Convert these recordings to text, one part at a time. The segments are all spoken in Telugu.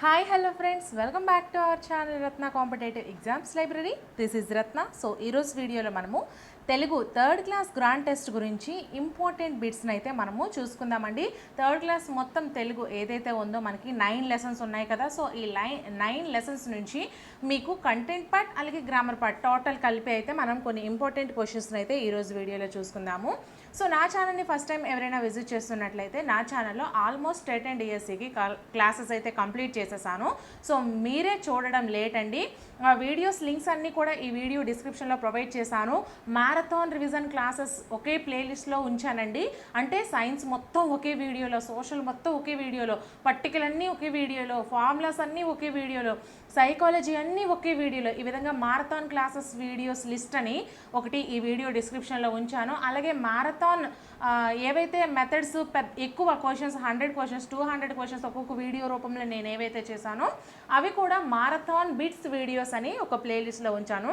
Hi hello friends welcome back to our channel Ratna competitive exams library this is Ratna so ఈరోజు వీడియోలో మనము Telugu third class grand test గురించి ఇంపార్టెంట్ బిట్స్ని అయితే మనము చూసుకుందామండి. థర్డ్ క్లాస్ మొత్తం తెలుగు ఏదైతే ఉందో మనకి నైన్ లెసన్స్ ఉన్నాయి కదా. సో ఈ లైన్ నైన్ లెసన్స్ నుంచి మీకు కంటెంట్ పార్ట్ అలాగే గ్రామర్ పార్ట్ టోటల్ కలిపి అయితే మనం కొన్ని ఇంపార్టెంట్ క్వశ్చన్స్ని అయితే ఈరోజు వీడియోలో చూసుకుందాము. సో నా ఛానల్ని ఫస్ట్ టైం ఎవరైనా విజిట్ చేస్తున్నట్లయితే నా ఛానల్లో ఆల్మోస్ట్ టెట్ అండ్ డిఎస్సికి క్లాసెస్ అయితే కంప్లీట్ చేసేసాను. సో మీరే చూడడం లేట్ అండి. ఆ వీడియోస్ లింక్స్ అన్నీ కూడా ఈ వీడియో డిస్క్రిప్షన్లో ప్రొవైడ్ చేశాను. మ్యారథాన్ రివిజన్ క్లాసెస్ ఒకే ప్లేలిస్ట్లో ఉంచానండి. అంటే సైన్స్ మొత్తం ఒకే వీడియోలో సోషల్ మొత్తం ఒకే వీడియోలో పట్టికలు అన్నీ ఒకే వీడియోలో ఫార్ములాస్ అన్నీ ఒకే వీడియోలో సైకాలజీ అన్నీ ఒకే వీడియోలో ఈ విధంగా మారథాన్ క్లాసెస్ వీడియోస్ లిస్ట్ అని ఒకటి ఈ వీడియో డిస్క్రిప్షన్లో ఉంచాను. అలాగే మారథాన్ మ్యారథాన్ ఏవైతే మెథడ్స్ పెద్ద ఎక్కువ questions hundred questions two hundred questions ఒక్కొక్క వీడియో రూపంలో నేను ఏవైతే చేశానో అవి కూడా మారథాన్ బిట్స్ వీడియోస్ అని ఒక ప్లేలిస్ట్లో ఉంచాను.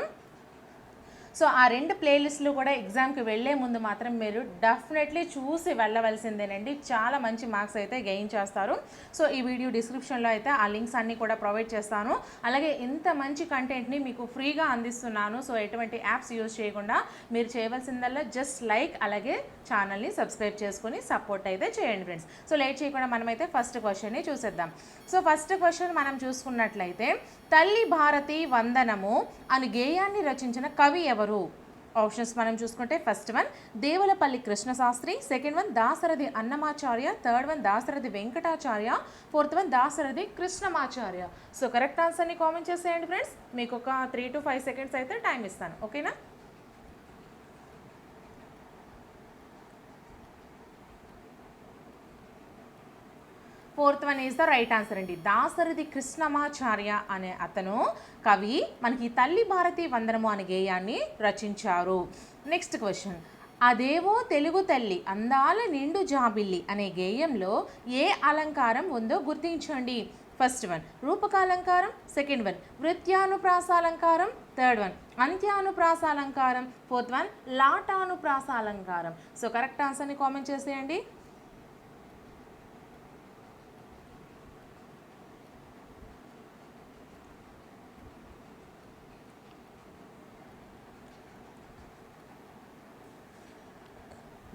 సో ఆ రెండు ప్లేలిస్టులు కూడా ఎగ్జామ్కి వెళ్ళే ముందు మాత్రం మీరు డెఫినెట్లీ చూసి వెళ్ళవలసిందేనండి. చాలా మంచి మార్క్స్ అయితే గెయిన్ చేస్తారు. సో ఈ వీడియో డిస్క్రిప్షన్లో అయితే ఆ లింక్స్ అన్నీ కూడా ప్రొవైడ్ చేస్తాను. అలాగే ఇంత మంచి కంటెంట్ని మీకు ఫ్రీగా అందిస్తున్నాను. సో ఎటువంటి యాప్స్ యూజ్ చేయకుండా మీరు చేయవలసిందల్లా జస్ట్ లైక్ అలాగే ఛానల్ని సబ్స్క్రైబ్ చేసుకొని సపోర్ట్ అయితే చేయండి ఫ్రెండ్స్. సో లేట్ చేయకుండా మనమైతే ఫస్ట్ క్వశ్చన్ని చూసేద్దాం. సో ఫస్ట్ క్వశ్చన్ మనం చూసుకున్నట్లయితే తల్లి భారతి వందనము అని గేయాన్ని రచించిన కవి ఎవరు? ఆప్షన్స్ మనం చూసుకుంటే first one Devulapalli Krishnasastri. Second one Dasarathi Annamacharya. Third one Dasarathi Venkatacharya. Fourth one Dasarathi Krishnamacharya. So correct ఆన్సర్ని కామెంట్ చేసేయండి ఫ్రెండ్స్. మీకు ఒక త్రీ టు ఫైవ్ సెకండ్స్ అయితే టైం ఇస్తాను. ఓకేనా fourth one is the right answer అండి. దాసరథి కృష్ణమాచార్య అనే అతను కవి మనకి తల్లి భారతి వందనము అనే గేయాన్ని రచించారు. నెక్స్ట్ క్వశ్చన్ అదేవో తెలుగు తల్లి అందాల నిండు జాబిల్లి అనే గేయంలో ఏ అలంకారం ఉందో గుర్తించండి. ఫస్ట్ వన్ రూపకాలంకారం. సెకండ్ వన్ వృత్యానుప్రాసాలంకారం. థర్డ్ వన్ అంత్యానుప్రాసాలంకారం. ఫోర్త్ వన్ లాటానుప్రాసాలంకారం. సో కరెక్ట్ ఆన్సర్ని కామెంట్ చేసేయండి.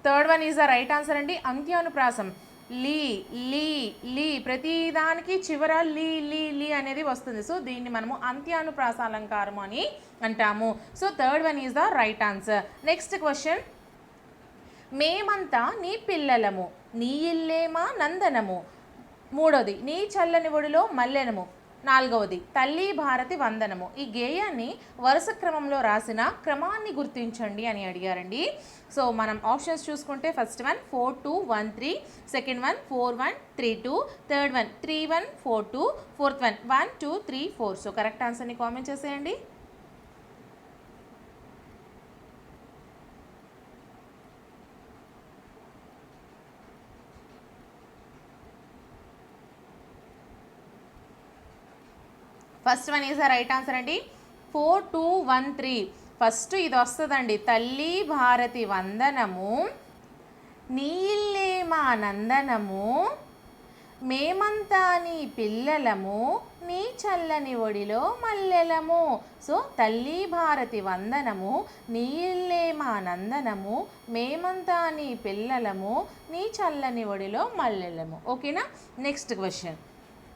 Third one is the right answer అండి. అంత్యానుప్రాసం లీ లీ లీ. ప్రతి దానికి చివర లీ లీ లీ అనేది వస్తుంది. సో దీన్ని మనము అంత్యానుప్రాస అలంకారము అని అంటాము. So third one is the right answer next question మేమంతా నీ పిల్లలము నీ ఇల్లేమా నందనము. మూడోది నీ చల్లని ఒడిలో మల్లెనము. నాలుగవది తల్లి భారతి వందనము. ఈ గేయాన్ని వరుస క్రమంలో రాసిన క్రమాన్ని గుర్తించండి అని అడిగారండి. సో మనం ఆప్షన్స్ చూసుకుంటే first one four two one three second one four one three two third one three one four two fourth one one two three four. So correct ఆన్సర్ని కామెంట్ చేసేయండి. First one is the right answer అండి. Four two one three. First ఇది వస్తుందండి. తల్లి భారతి వందనము నీళ్ళే మా నందనము మేమంతా నీ పిల్లలము నీ చల్లని ఒడిలో మల్లెలము. సో తల్లి భారతి వందనము నీ మా నందనము మేమంతా నీ పిల్లలము నీ చల్లని ఒడిలో మల్లెలము. ఓకేనా? Next question.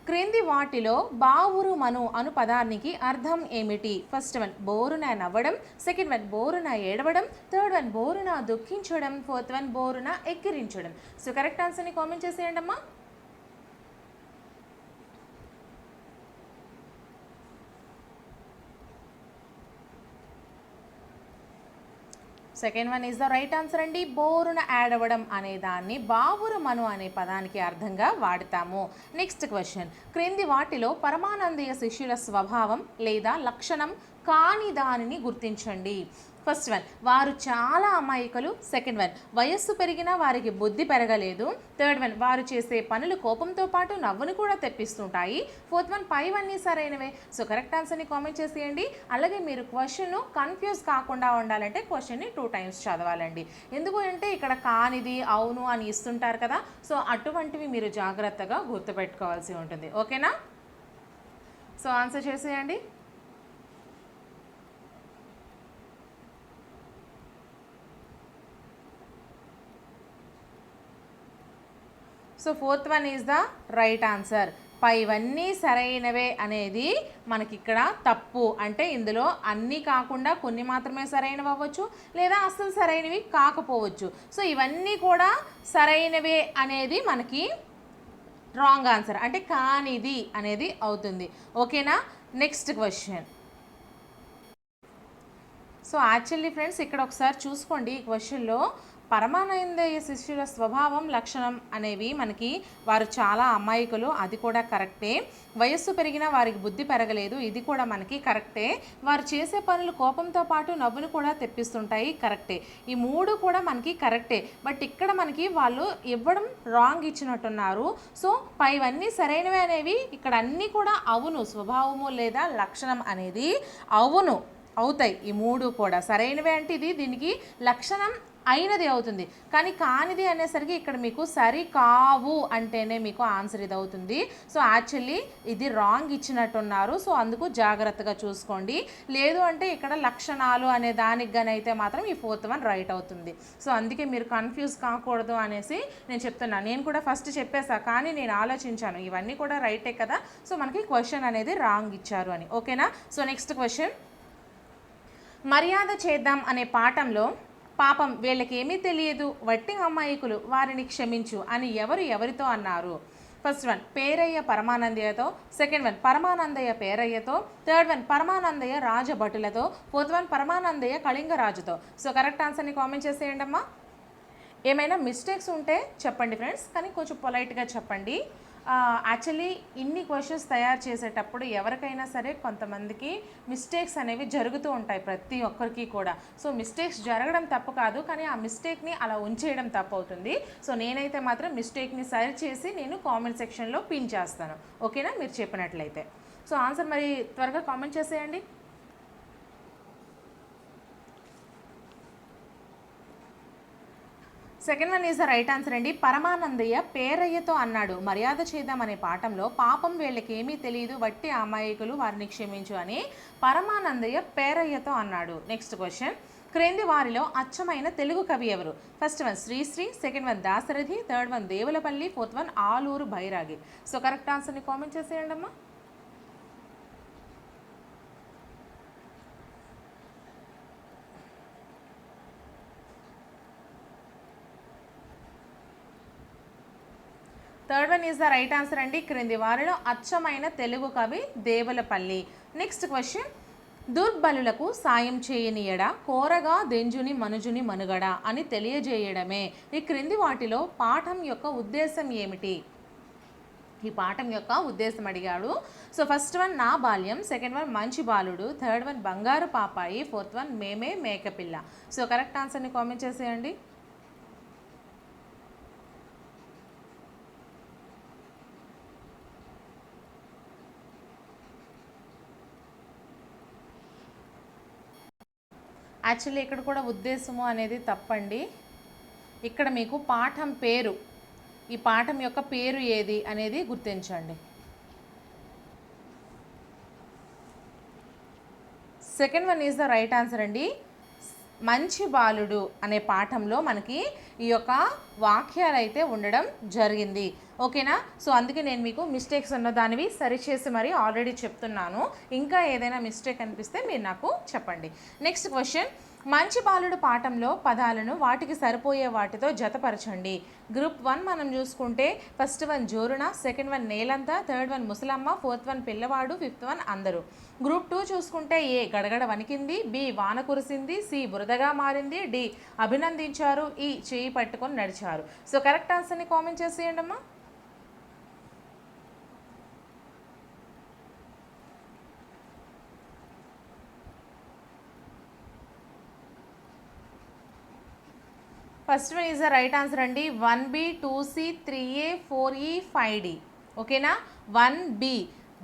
క్రింది వాటిలో బావురు మను అను పదానికి అర్థం ఏమిటి? ఫస్ట్ వన్ బోరున నవ్వడం. సెకండ్ వన్ బోరున ఏడవడం. థర్డ్ వన్ బోరున దుఃఖించడం. ఫోర్త్ వన్ బోరున ఎక్కిరించడం. సో కరెక్ట్ ఆన్సర్ని కామెంట్ చేసేయండి అమ్మా second one is the right answer అండి. బోరున యాడ్ అవ్వడం అనే దాన్ని బావురు మను అనే పదానికి అర్థంగా వాడతాము. నెక్స్ట్ క్వశ్చన్ క్రింది వాటిలో పరమానందీయ శిష్యుల స్వభావం లేదా లక్షణం కాని దానిని గుర్తించండి. ఫస్ట్ వన్ వారు చాలా అమాయకులు. సెకండ్ వన్ వయస్సు పెరిగినా వారికి బుద్ధి పెరగలేదు. థర్డ్ వన్ వారు చేసే పనులు కోపంతో పాటు నవ్వును కూడా తెప్పిస్తుంటాయి. ఫోర్త్ వన్ పై అన్నీ సరైనవే. సో కరెక్ట్ ఆన్సర్ని కామెంట్ చేసేయండి. అలాగే మీరు క్వశ్చన్ కన్ఫ్యూజ్ కాకుండా ఉండాలంటే క్వశ్చన్ని టూ టైమ్స్ చదవాలండి. ఎందుకు అంటే ఇక్కడ కానిది అవును అని ఇస్తుంటారు కదా. సో అటువంటివి మీరు జాగ్రత్తగా గుర్తుపెట్టుకోవాల్సి ఉంటుంది. ఓకేనా సో ఆన్సర్ చేసేయండి. So fourth one is the right answer పైవన్నీ సరైనవే అనేది మనకి ఇక్కడ తప్పు. అంటే ఇందులో అన్నీ కాకుండా కొన్ని మాత్రమే సరైనవి అవ్వచ్చు లేదా అస్సలు సరైనవి కాకపోవచ్చు. సో ఇవన్నీ కూడా సరైనవే అనేది మనకి రాంగ్ ఆన్సర్ అంటే కానిది అనేది అవుతుంది. ఓకేనా next question so actually friends ఇక్కడ ఒకసారి చూసుకోండి ఈ క్వశ్చన్లో పరమానందయ్య శిష్యుల స్వభావం లక్షణం అనేవి మనకి వారు చాలా అమాయకులు. అది కూడా కరెక్టే. వయస్సు పెరిగినా వారికి బుద్ధి పెరగలేదు. ఇది కూడా మనకి కరెక్టే. వారు చేసే పనులు కోపంతో పాటు నవ్వును కూడా తెప్పిస్తుంటాయి. కరెక్టే. ఈ మూడు కూడా మనకి కరెక్టే. బట్ ఇక్కడ మనకి వాళ్ళు ఇవ్వడం రాంగ్ ఇచ్చినట్టున్నారు. సో పైవన్నీ సరైనవి అనేవి ఇక్కడ అన్నీ కూడా అవును. స్వభావము లేదా లక్షణం అనేది అవును. అవుతాయి. ఈ మూడు కూడా సరైనవి అంటే ఇది. దీనికి లక్షణం అయినది అవుతుంది. కానీ కానిది అనేసరికి ఇక్కడ మీకు సరి కావు అంటేనే మీకు ఆన్సర్ ఇది అవుతుంది. సో యాక్చువల్లీ ఇది రాంగ్ ఇచ్చినట్టున్నారు. సో అందుకు జాగ్రత్తగా చూసుకోండి. లేదు అంటే ఇక్కడ లక్షణాలు అనే దానికి కానీ అయితే మాత్రం ఈ ఫోర్త్ వన్ రైట్ అవుతుంది. సో అందుకే మీరు కన్ఫ్యూజ్ కాకూడదు అనేసి నేను చెప్తున్నాను నేను కూడా ఫస్ట్ చెప్పేసా కానీ నేను ఆలోచించాను. ఇవన్నీ కూడా రైటే కదా. సో మనకి క్వశ్చన్ అనేది రాంగ్ ఇచ్చారు అని. ఓకేనా? So next question. మర్యాద చేద్దాం అనే పాఠంలో పాపం వీళ్ళకి ఏమీ తెలియదు వట్టి అమాయకులు వారిని క్షమించు అని ఎవరు ఎవరితో అన్నారు? ఫస్ట్ వన్ పేరయ్య పరమానందయ్యతో. సెకండ్ వన్ పరమానందయ్య పేరయ్యతో. థర్డ్ వన్ పరమానందయ్య రాజభటులతో. ఫోర్త్ వన్ పరమానందయ్య కళింగరాజుతో. సో కరెక్ట్ ఆన్సర్ని కామెంట్ చేసేయండి అమ్మా ఏమైనా మిస్టేక్స్ ఉంటే చెప్పండి ఫ్రెండ్స్ కానీ కొంచెం పొలైట్గా చెప్పండి. యాక్చువల్లీ ఇన్ని క్వశ్చన్స్ తయారు చేసేటప్పుడు ఎవరికైనా సరే కొంతమందికి మిస్టేక్స్ అనేవి జరుగుతూ ఉంటాయి ప్రతి ఒక్కరికి కూడా. సో మిస్టేక్స్ జరగడం తప్పు కాదు కానీ ఆ మిస్టేక్ని అలా ఉంచేయడం తప్పు అవుతుంది. సో నేనైతే మాత్రం మిస్టేక్ని సరి చేసి నేను కామెంట్ సెక్షన్లో పిన్ చేస్తాను. ఓకేనా మీరు చెప్పినట్లయితే. సో ఆన్సర్ మరి త్వరగా కామెంట్ చేసేయండి. Second one is the right answer అండి. పరమానందయ్య పేరయ్యతో అన్నాడు. మర్యాద చేద్దామనే పాఠంలో పాపం వీళ్ళకి ఏమీ తెలియదు. వట్టి అమాయకులు వారిని క్షమించు అని పరమానందయ్య పేరయ్యతో అన్నాడు. నెక్స్ట్ క్వశ్చన్ క్రింది వారిలో అచ్చమైన తెలుగు కవి ఎవరు? First one Sri Sri. Second one Dasarathi third one Devulapalli. Fourth one Aluru Bairagi. So correct ఆన్సర్ని కామెంట్ చేసేయండి అమ్మా third one is the right answer అండి. క్రింది వారిలో అచ్చమైన తెలుగు కవి దేవులపల్లి. నెక్స్ట్ క్వశ్చన్ దుర్బలులకు సాయం చేయనియడ కోరగా దెంజుని మనుజుని మనుగడ అని తెలియజేయడమే. ఈ క్రింది వాటిలో పాఠం యొక్క ఉద్దేశం ఏమిటి? ఈ పాఠం యొక్క ఉద్దేశం అడిగాడు. సో ఫస్ట్ వన్ నా బాల్యం. సెకండ్ వన్ మంచి బాలుడు. థర్డ్ వన్ బంగారు పాపాయి. ఫోర్త్ వన్ మేమే మేకపిల్ల. సో కరెక్ట్ ఆన్సర్ని కామెంట్ చేసేయండి. యాక్చువల్లీ ఇక్కడ కూడా ఉద్దేశము అనేది తప్పండి. ఇక్కడ మీకు పాఠం పేరు ఈ పాఠం యొక్క పేరు ఏది అనేది గుర్తించండి. Second one is the right answer అండి. మంచి బాలుడు అనే పాఠంలో మనకి ఈ యొక్క వాక్యాలు అయితే ఉండడం జరిగింది. ఓకేనా? సో అందుకే నేను మీకు మిస్టేక్స్ ఉన్న దానివి సరిచేసి మరి ఆల్రెడీ చెప్తున్నాను. ఇంకా ఏదైనా మిస్టేక్ అనిపిస్తే మీరు నాకు చెప్పండి. నెక్స్ట్ క్వశ్చన్ మంచి బాలుడు పాఠంలో పదాలను వాటికి సరిపోయే వాటితో జతపరచండి. గ్రూప్ వన్ మనం చూసుకుంటే ఫస్ట్ వన్ జోరుణ సెకండ్ వన్ నేలంతా థర్డ్ వన్ ముసలమ్మ ఫోర్త్ వన్ పిల్లవాడు ఫిఫ్త్ వన్ అందరూ. గ్రూప్ టూ చూసుకుంటే ఏ గడగడ వణికింది బి వాన కురిసింది సి బురదగా మారింది డి అభినందించారు ఈ చేయి పట్టుకొని నడిచారు. సో కరెక్ట్ ఆన్సర్ని కామెంట్ చేసేయండి అమ్మా first one is the right answer అండి. One B two C three A four E five D. ఓకేనా? One B.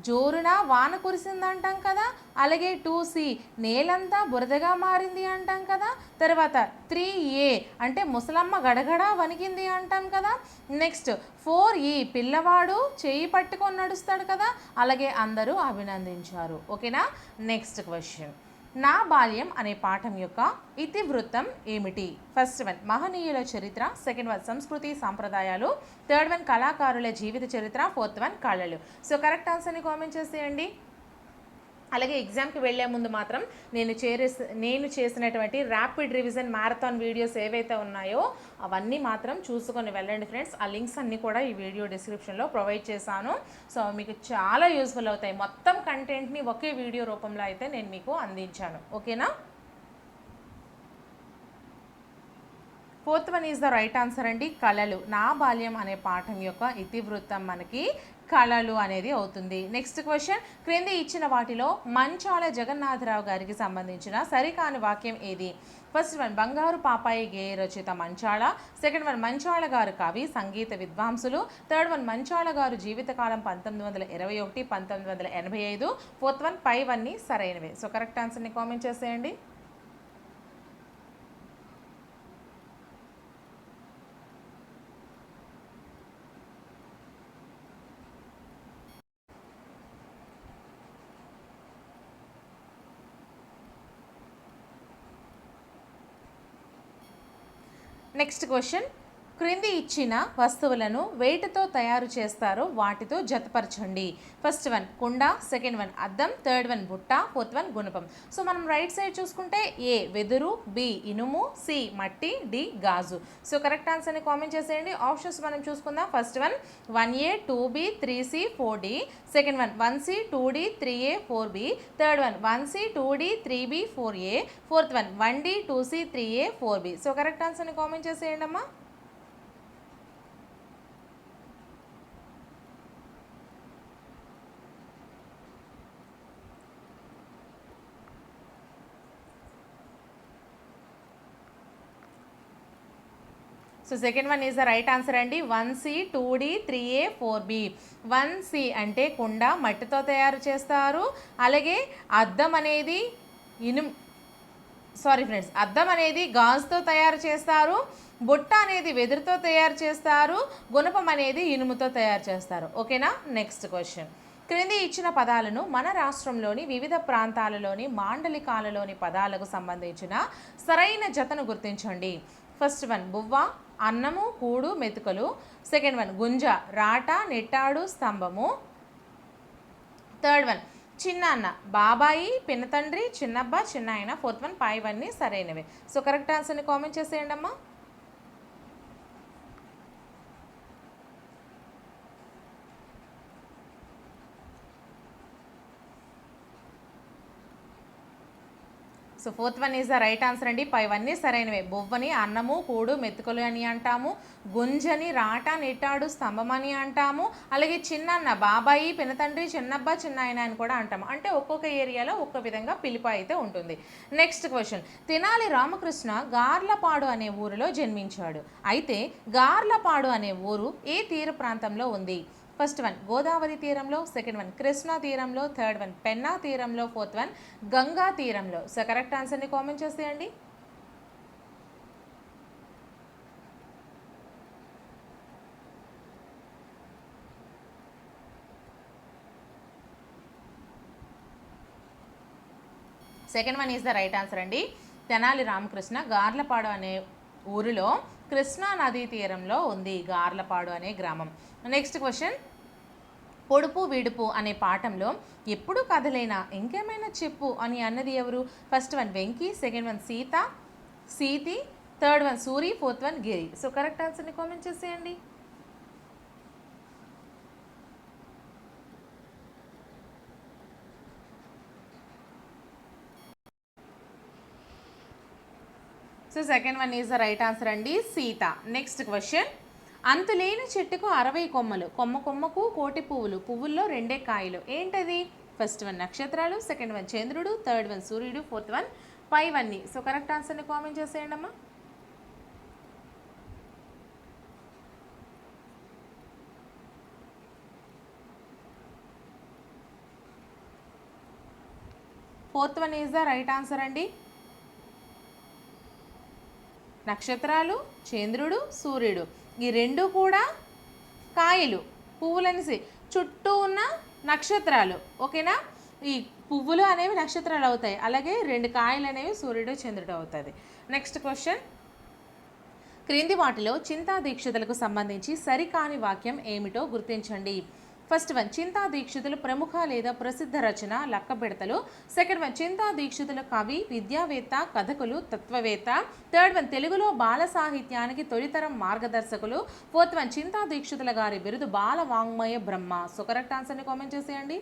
జోరున వాన కురిసింది అంటాం కదా. అలాగే టూ సి నేలంతా బురదగా మారింది అంటాం కదా. తర్వాత త్రీ ఏ అంటే ముసలమ్మ గడగడ వణికింది అంటాం కదా. నెక్స్ట్ ఫోర్ ఈ పిల్లవాడు చేయి పట్టుకొని నడుస్తాడు కదా. అలాగే అందరూ అభినందించారు. ఓకేనా? Next question. నా బాల్యం అనే పాఠం యొక్క ఇతివృత్తం ఏమిటి? ఫస్ట్ వన్ మహనీయుల చరిత్ర. సెకండ్ వన్ సంస్కృతి సాంప్రదాయాలు. థర్డ్ వన్ కళాకారుల జీవిత చరిత్ర. ఫోర్త్ వన్ కళలు. సో కరెక్ట్ ఆన్సర్ని కామెంట్ చేసేయండి. అలాగే ఎగ్జామ్కి వెళ్ళే ముందు మాత్రం నేను చేరే నేను చేసినటువంటి ర్యాపిడ్ రివిజన్ మ్యారథాన్ వీడియోస్ ఏవైతే ఉన్నాయో అవన్నీ మాత్రం చూసుకొని వెళ్ళండి ఫ్రెండ్స్ ఆ లింక్స్ అన్నీ కూడా ఈ వీడియో డిస్క్రిప్షన్లో ప్రొవైడ్ చేశాను. సో మీకు చాలా యూస్ఫుల్ అవుతాయి. మొత్తం కంటెంట్ని ఒకే వీడియో రూపంలో అయితే నేను మీకు అందించాను. ఓకేనా fourth one is the right answer అండి. కళలు నా బాల్యం అనే పాఠం యొక్క ఇతివృత్తం మనకి కళలు అనేది అవుతుంది. నెక్స్ట్ క్వశ్చన్ క్రింది ఇచ్చిన వాటిలో మంచాల జగన్నాథరావు గారికి సంబంధించిన సరికాని వాక్యం ఏది? ఫస్ట్ వన్ బంగారు పాపాయి గేయ రచిత మంచాళ. సెకండ్ వన్ మంచాళ గారు కవి సంగీత విద్వాంసులు. థర్డ్ వన్ మంచాళ గారు జీవితకాలం పంతొమ్మిది వందల ఇరవై ఒకటి పంతొమ్మిది వందల ఎనభై ఐదు. ఫోర్త్ వన్ పై వన్ని సరైనవే. సో కరెక్ట్ ఆన్సర్ని కామెంట్ చేసేయండి. నెక్స్ట్ క్వశ్చన్ క్రింది ఇచ్చిన వస్తువులను వెయిట్తో తయారు చేస్తారో వాటితో జతపరచండి. ఫస్ట్ వన్ కుండ. సెకండ్ వన్ అద్దం. థర్డ్ వన్ బుట్ట. ఫోర్త్ వన్ గుణపం సో మనం రైట్ సైడ్ చూసుకుంటే ఏ వెదురు. బి ఇనుము. సి మట్టి. డి గాజు. సో కరెక్ట్ ఆన్సర్ని కామెంట్ చేసేయండి. ఆప్షన్స్ మనం చూసుకుందాం. First one one A two B three C four D second one one C two D three A four B third one one C two D three B four A fourth one one D two C three A four B so correct ఆన్సర్ని కామెంట్ చేసేయండి అమ్మా so second one is the right answer అండి. One C two D three A four B one C అంటే కుండ మట్టితో తయారు చేస్తారు. అలాగే అద్దం అనేది ఇనుము సారీ ఫ్రెండ్స్ అద్దం అనేది గాజుతో తయారు చేస్తారు. బుట్ట అనేది వెదురుతో తయారు చేస్తారు. గుణపం అనేది ఇనుముతో తయారు చేస్తారు. ఓకేనా నెక్స్ట్ క్వశ్చన్ క్రింది ఇచ్చిన పదాలను మన రాష్ట్రంలోని వివిధ ప్రాంతాలలోని మాండలికాలలోని పదాలకు సంబంధించిన సరైన జతను గుర్తించండి. ఫస్ట్ వన్ బువ్వ. అన్నము కూడు మెతుకలు. సెకండ్ వన్ గుంజ రాట నెట్టాడు స్తంభము. థర్డ్ వన్ చిన్న అన్న బాబాయి పినతండ్రి చిన్నబ్బ చిన్నబ్బా చిన్నాయన ఫోర్త్ వన్ పై వన్ని సరైనవే. సో కరెక్ట్ ఆన్సర్ని కామెంట్ చేసేయండి అమ్మా so fourth one is the right answer అండి. పైవన్నీ సరైనవే. బొవ్వని అన్నము కూడు మెతుకులు అని అంటాము. గుంజని రాట నిట్టాడు స్తంభం అని అంటాము. అలాగే చిన్నన్న బాబాయి పినతండ్రి చిన్నబ్బ చిన్నాయన అని కూడా అంటాము. అంటే ఒక్కొక్క ఏరియాలో ఒక్క విధంగా పిలుపు అయితే ఉంటుంది. నెక్స్ట్ క్వశ్చన్ తెనాలి రామకృష్ణ గార్లపాడు అనే ఊరిలో జన్మించాడు. అయితే గార్లపాడు అనే ఊరు ఏ తీర ప్రాంతంలో ఉంది? ఫస్ట్ వన్ గోదావరి తీరంలో సెకండ్ వన్ కృష్ణా తీరంలో థర్డ్ వన్ పెన్నా తీరంలో ఫోర్త్ వన్ గంగా తీరంలో. సో కరెక్ట్ ఆన్సర్ని కామెంట్ చేసేయండి. Second one is the right answer అండి. తెనాలి రామకృష్ణ గార్లపాడు అనే ఊరిలో కృష్ణా నదీ తీరంలో ఉంది గార్లపాడు అనే గ్రామం. నెక్స్ట్ క్వశ్చన్ పొడుపు విడుపు అనే పాఠంలో ఎప్పుడు కథలేనా? ఇంకేమైనా చెప్పు అని అన్నది ఎవరు? First one Venky second one Sita Siti third one Suri fourth one Giri. So correct ఆన్సర్ని కామెంట్ చేసేయండి. So second one is the right answer అండి సీత నెక్స్ట్ క్వశ్చన్ అంతులేని చెట్టుకు అరవై కొమ్మలు. కొమ్మ కొమ్మకు కోటి పువ్వులు. పువ్వుల్లో రెండే కాయలు. ఏంటది? ఫస్ట్ వన్ నక్షత్రాలు సెకండ్ వన్ చంద్రుడు థర్డ్ వన్ సూర్యుడు ఫోర్త్ వన్ పై వన్ని సో కరెక్ట్ ఆన్సర్ని కామెంట్ చేసేయండి అమ్మా. Fourth one is the right answer అండి. నక్షత్రాలు చంద్రుడు సూర్యుడు. ఈ రెండు కూడా కాయలు పువ్వులనేసి చుట్టూ ఉన్న నక్షత్రాలు. ఓకేనా? ఈ పువ్వులు అనేవి నక్షత్రాలు అవుతాయి. అలాగే రెండు కాయలు అనేవి సూర్యుడు చంద్రుడు అవుతుంది. నెక్స్ట్ క్వశ్చన్ క్రింది వాటిలో చింతా దీక్షితులకు సంబంధించి సరికాని వాక్యం ఏమిటో గుర్తించండి. ఫస్ట్ వన్ చింతా దీక్షితులు ప్రముఖ లేదా ప్రసిద్ధ రచన లక్కబెడతలు సెకండ్ వన్ చింతా దీక్షితుల కవి విద్యావేత్త కథకులు తత్వవేత్త. థర్డ్ వన్ తెలుగులో బాల సాహిత్యానికి తొలితరం మార్గదర్శకులు. ఫోర్త్ వన్ చింతా దీక్షితుల గారి బిరుదు బాల వాంగ్మయ బ్రహ్మ. సో కరెక్ట్ ఆన్సర్ని కామెంట్ చేసేయండి.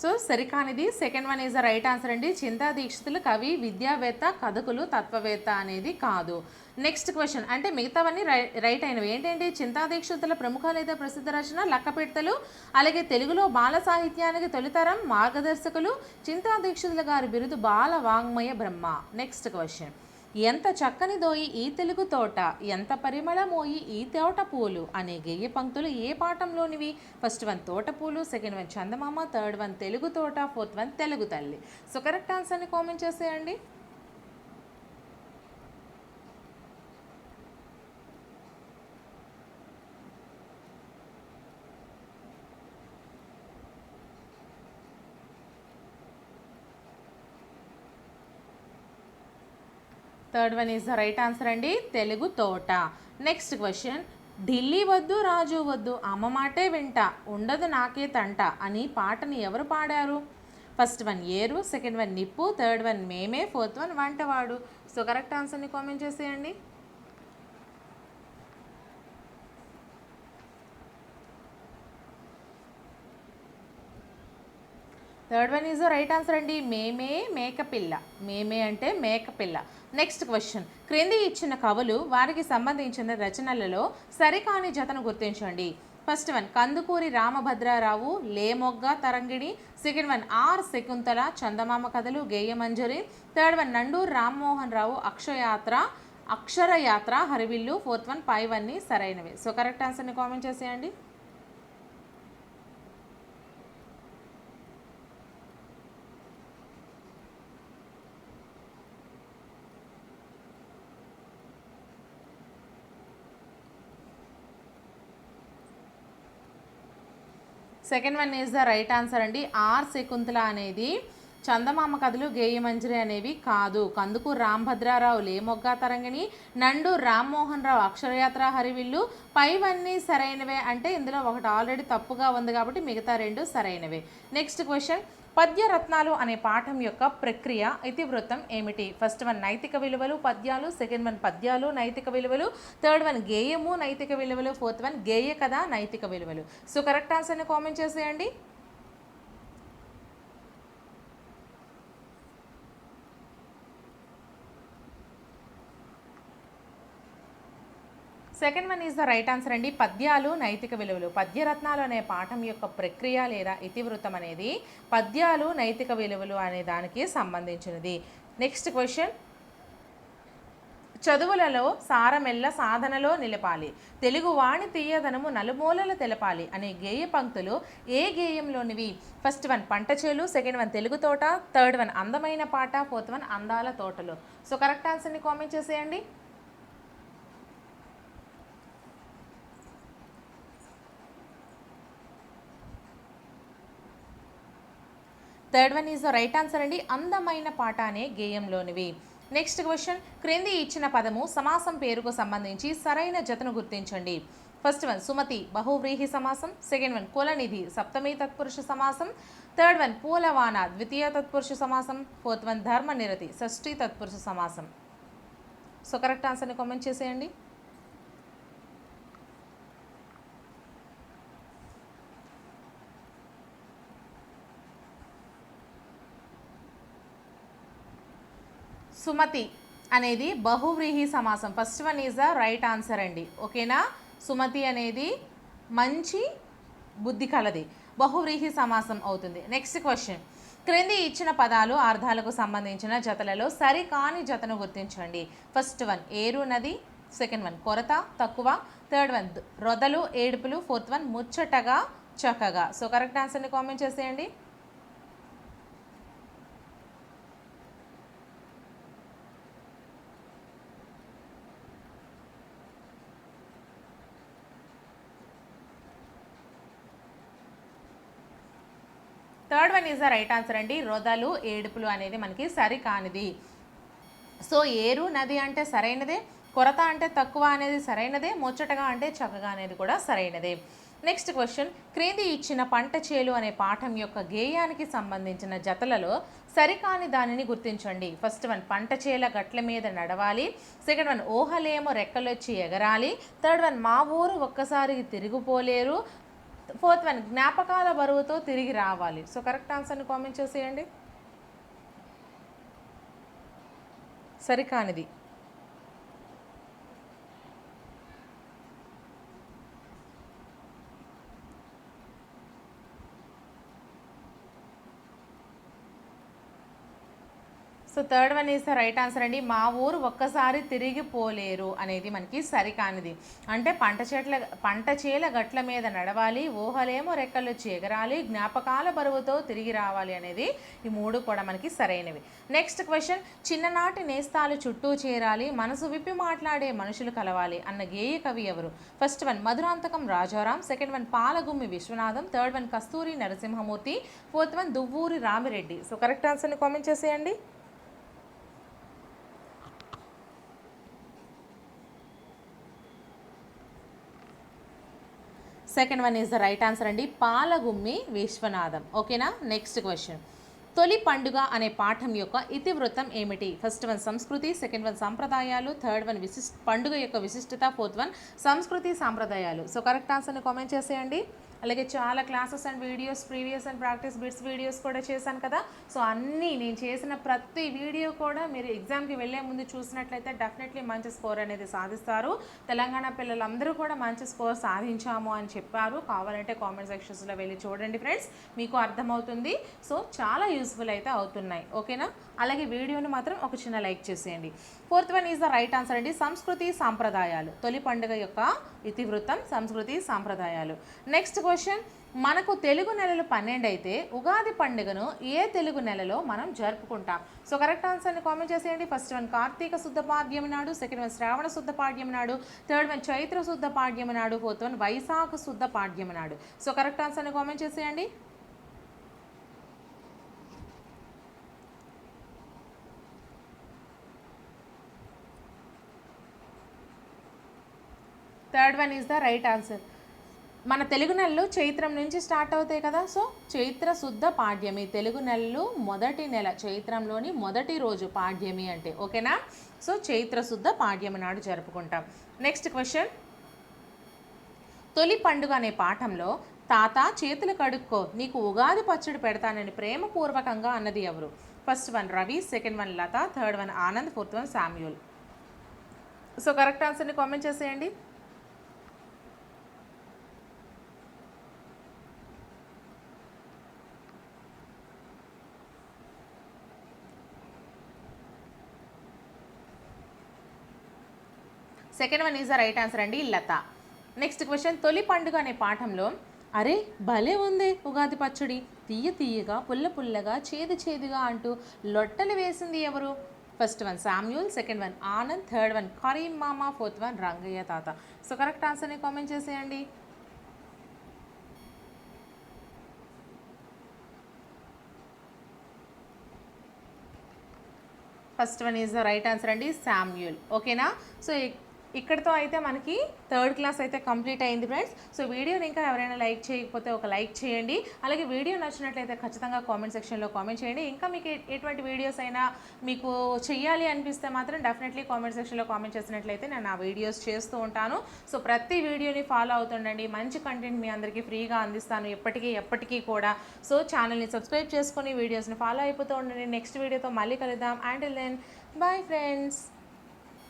So సరికానిది. Second one is the right answer అండి. చింతా దీక్షితులు కవి విద్యావేత్త కథకులు తత్వవేత్త అనేది కాదు. Next question. అంటే మిగతావన్నీ రై రైట్ అయినవి. ఏంటంటే చింతా దీక్షితుల ప్రముఖ లేదా ప్రసిద్ధ రచన లక్కపెడతలు అలాగే తెలుగులో బాల సాహిత్యానికి తొలితరం మార్గదర్శకులు చింతా దీక్షితుల గారి బిరుదు బాల వాంగ్మయ బ్రహ్మ. Next question. ఎంత చక్కని దోయి ఈ తెలుగు తోట ఎంత పరిమళమోయి ఈ తోట పూలు అనే గేయ పంక్తులు ఏ పాఠంలోనివి? ఫస్ట్ వన్ తోట పూలు second one Chandamama third one Telugu తోట ఫోర్త్ వన్ తెలుగు తల్లి. సో కరెక్ట్ ఆన్సర్ని కామెంట్ చేసేయండి. Third one is the right answer అండి తెలుగు తోట. నెక్స్ట్ క్వశ్చన్ ఢిల్లీ వద్దు రాజు వద్దు అమ్మ మాటే వింట ఉండదు నాకే తంట అని పాటని ఎవరు పాడారు? ఫస్ట్ వన్ ఏరు సెకండ్ వన్ నిప్పు థర్డ్ వన్ మేమే ఫోర్త్ వన్ వంటవాడు. సో కరెక్ట్ ఆన్సర్ని కామెంట్ చేసేయండి. Third one is right answer అండి మేమే మేకపిల్ల. మేమే అంటే మేకపిల్ల. నెక్స్ట్ క్వశ్చన్ క్రింది ఇచ్చిన కవులు వారికి సంబంధించిన రచనలలో సరికాని జతను గుర్తించండి. First one Kandukuri Ramabhadra Rao Lemogga Tarangini second one R Shakuntala Chandamama కథలు Geyamanjari third one Nanduri Rammohan Rao Akshayatra Aksharayatra Harivillu fourth one five వన్ని సరైనవి సో కరెక్ట్ ఆన్సర్ని కామెంట్ చేసేయండి. Second one is the right answer అండి. ఆర్ శకుంతల అనేది చందమామ కథలు గేయమంజరి అనేవి కాదు. కందుకు రాంభద్రారావు లేమొగ్గా తరంగిణి నండు రామ్మోహన్ రావు అక్షరయాత్ర హరివిల్లు పైవన్నీ సరైనవే అంటే ఇందులో ఒకటి ఆల్రెడీ తప్పుగా ఉంది కాబట్టి మిగతా రెండు సరైనవే. నెక్స్ట్ క్వశ్చన్ పద్యరత్నాలు అనే పాఠం యొక్క ప్రక్రియ ఇతివృత్తం ఏమిటి? ఫస్ట్ వన్ నైతిక విలువలు పద్యాలు. సెకండ్ వన్ పద్యాలు నైతిక విలువలు. థర్డ్ వన్ గేయము నైతిక విలువలు. ఫోర్త్ వన్ గేయ కథ నైతిక విలువలు. సో కరెక్ట్ ఆన్సర్ని కామెంట్ చేసేయండి. Second one is the right answer అండి. పద్యాలు నైతిక విలువలు. పద్యరత్నాలు అనే పాఠం యొక్క ప్రక్రియ లేదా ఇతివృత్తం అనేది పద్యాలు నైతిక విలువలు అనే దానికి సంబంధించినది. నెక్స్ట్ క్వశ్చన్ చదువులలో సారమెల్ల సాధనలో నిలపాలి. తెలుగు వాణి తీయదనము నలుమూలల తెలపాలి అనే గేయ పంక్తులు ఏ గేయంలోనివి? ఫస్ట్ వన్ పంట చేలు. సెకండ్ వన్ తెలుగు తోట. థర్డ్ వన్ అందమైన పాట. ఫోర్త్ వన్ అందాల తోటలు. సో కరెక్ట్ ఆన్సర్ని కామెంట్ చేసేయండి. Third one is the right answer అండి. అందమైన పాట అనే గేయంలోనివి. నెక్స్ట్ క్వశ్చన్ క్రింది ఇచ్చిన పదము సమాసం పేరుకు సంబంధించి సరైన జతను గుర్తించండి. ఫస్ట్ వన్ సుమతి బహువ్రీహి సమాసం. సెకండ్ వన్ కులనిధి సప్తమి తత్పురుష సమాసం. థర్డ్ వన్ పూలవాన ద్వితీయ తత్పురుష సమాసం. ఫోర్త్ వన్ ధర్మనిరతి షష్ఠి తత్పురుష సమాసం. సో కరెక్ట్ ఆన్సర్ని కామెంట్ చేసేయండి. సుమతి అనేది బహువ్రీహి సమాసం. First one is the right answer అండి. ఓకేనా? సుమతి అనేది మంచి బుద్ధి కలది. బహువ్రీహి సమాసం అవుతుంది. నెక్స్ట్ క్వశ్చన్ క్రింది ఇచ్చిన పదాలు అర్థాలకు సంబంధించిన జతలలో సరికాని జతను గుర్తించండి. ఫస్ట్ వన్ ఏరు నది. సెకండ్ వన్ కొరత తక్కువ. థర్డ్ వన్ రొదలు ఏడుపులు. ఫోర్త్ వన్ ముచ్చటగా చక్కగా. సో కరెక్ట్ ఆన్సర్ని కామెంట్ చేసేయండి. Third one is the right answer అండి. రొదలు ఏడుపులు అనేది మనకి సరికానిది. సో ఏరు నది అంటే సరైనదే కొరత అంటే తక్కువ అనేది సరైనదే ముచ్చటగా అంటే చక్కగా అనేది కూడా సరైనదే. నెక్స్ట్ క్వశ్చన్ క్రింది ఇచ్చిన పంట చేలు అనే పాఠం యొక్క గేయానికి సంబంధించిన జతలలో సరికాని దానిని గుర్తించండి. ఫస్ట్ వన్ పంట చేల గట్ల మీద నడవాలి. సెకండ్ వన్ ఊహలేమో రెక్కలొచ్చి ఎగరాలి. థర్డ్ వన్ మా ఊరు ఒక్కసారి తిరిగిపోలేరు. ఫోర్త్ వన్ జ్ఞాపకాల బరువుతో తిరిగి రావాలి. సో కరెక్ట్ ఆన్సర్ని కామెంట్ చేసేయండి. సరికానిది. Third one is the right answer అండి. మా ఊరు ఒక్కసారి తిరిగి పోలేరు అనేది మనకి సరికానిది. అంటే పంట చెట్ల పంట చేల గట్ల మీద నడవాలి ఊహలేమో రెక్కలు ఎగరాలి జ్ఞాపకాల బరువుతో తిరిగి రావాలి అనేది ఈ మూడు కూడా మనకి సరైనవి. నెక్స్ట్ క్వశ్చన్ చిన్ననాటి నేస్తాలు చుట్టూ చేరాలి మనసు విప్పి మాట్లాడే మనుషులు కలవాలి అన్న గేయ కవి ఎవరు? First one Madhurantakam Rajaram second one Palagummi Viswanatham third one Kasturi Narasimhamurthy fourth one Duvvuri Ramireddy. So correct ఆన్సర్ని కామెంట్ చేసేయండి. Second one is the right answer అండి. పాలగుమ్మి విశ్వనాథం. ఓకేనా? నెక్స్ట్ క్వశ్చన్ తొలి పండుగ అనే పాఠం యొక్క ఇతివృత్తం ఏమిటి? ఫస్ట్ వన్ సంస్కృతి. సెకండ్ వన్ సంప్రదాయాలు. థర్డ్ వన్ విశిష్ట పండుగ యొక్క విశిష్టత. ఫోర్త్ వన్ సంస్కృతి సాంప్రదాయాలు. సో కరెక్ట్ ఆన్సర్ని కామెంట్ చేసేయండి. అలాగే చాలా classes and videos previous and practice bits videos కూడా చేశాను కదా. సో అన్నీ నేను చేసిన ప్రతి వీడియో కూడా మీరు ఎగ్జామ్కి వెళ్ళే ముందు చూసినట్లయితే డెఫినెట్లీ మంచి స్కోర్ అనేది సాధిస్తారు. తెలంగాణ పిల్లలందరూ కూడా మంచి స్కోర్ సాధించాము అని చెప్పారు. కావాలంటే కామెంట్ సెక్షన్స్లో వెళ్ళి చూడండి ఫ్రెండ్స్. మీకు అర్థమవుతుంది. సో చాలా యూస్ఫుల్ అయితే అవుతున్నాయి. ఓకేనా? అలాగే వీడియోని మాత్రం ఒక చిన్న లైక్ చేసేయండి. Fourth one is the right answer అండి. సంస్కృతి సాంప్రదాయాలు. తొలి పండుగ యొక్క ఇతివృత్తం సంస్కృతి సాంప్రదాయాలు. Next question. మనకు తెలుగు నెలలు పన్నెండు అయితే ఉగాది పండుగను ఏ తెలుగు నెలలో మనం జరుపుకుంటాం? సో కరెక్ట్ ఆన్సర్ని కామెంట్ చేసేయండి. ఫస్ట్ వన్ కార్తీక శుద్ధ పాడ్యం నాడు సెకండ్ వన్ శ్రావణ శుద్ధ పాడ్యం నాడు థర్డ్ వన్ చైత్ర శుద్ధ పాడ్యం నాడు ఫోర్త్ వన్ వైశాఖ శుద్ధ పాడ్యం నాడు. సో కరెక్ట్ ఆన్సర్ని కామెంట్ చేసేయండి. Third one is the right answer మన తెలుగు నెలలు చైత్రం నుంచి స్టార్ట్ అవుతాయి కదా. సో చైత్ర శుద్ధ పాడ్యమి తెలుగు నెలలు మొదటి నెల చైత్రంలోని మొదటి రోజు పాడ్యమి అంటే ఓకేనా? సో చైత్ర శుద్ధ పాడ్యమి నాడు జరుపుకుంటాం. నెక్స్ట్ క్వశ్చన్ తొలి పండుగ అనే పాఠంలో తాత చేతులు కడుక్కో నీకు ఉగాది పచ్చడి పెడతానని ప్రేమపూర్వకంగా అన్నది ఎవరు? First one Ravi second one Latha third one Anand fourth one Samuel so correct ఆన్సర్ని కామెంట్ చేసేయండి. Second one is the right answer అండి లత. నెక్స్ట్ క్వశ్చన్ తొలి పండుగ అనే పాఠంలో అరే భలే ఉంది ఉగాది పచ్చడి. తీయ తీయగా పుల్ల పుల్లగా చేదు చేదుగా అంటూ లొట్టలు వేసింది ఎవరు? First one Samuel second one Anand third one Karim మామ ఫోర్త్ వన్ రంగయ్య తాత సో కరెక్ట్ ఆన్సర్ని కామెంట్ చేసేయండి. First one is the right answer అండి శామ్యూల్ ఓకేనా సో ఇక్కడతో అయితే మనకి థర్డ్ క్లాస్ అయితే కంప్లీట్ అయింది ఫ్రెండ్స్. సో వీడియోని ఇంకా ఎవరైనా లైక్ చేయకపోతే ఒక లైక్ చేయండి. అలాగే వీడియో నచ్చినట్లయితే ఖచ్చితంగా కామెంట్ సెక్షన్లో కామెంట్ చేయండి. ఇంకా మీకు ఎటువంటి వీడియోస్ అయినా మీకు చెయ్యాలి అనిపిస్తే మాత్రం డెఫినెట్లీ కామెంట్ సెక్షన్లో కామెంట్ చేసినట్లయితే నేను ఆ వీడియోస్ చేస్తూ ఉంటాను. సో ప్రతి వీడియోని ఫాలో అవుతుండండి. మంచి కంటెంట్ మీ అందరికీ ఫ్రీగా అందిస్తాను ఎప్పటికీ ఎప్పటికీ కూడా. సో ఛానల్ని సబ్స్క్రైబ్ చేసుకొని వీడియోస్ని ఫాలో అయిపోతూ ఉండండి. నెక్స్ట్ వీడియోతో మళ్ళీ కలుద్దాం. And then bye friends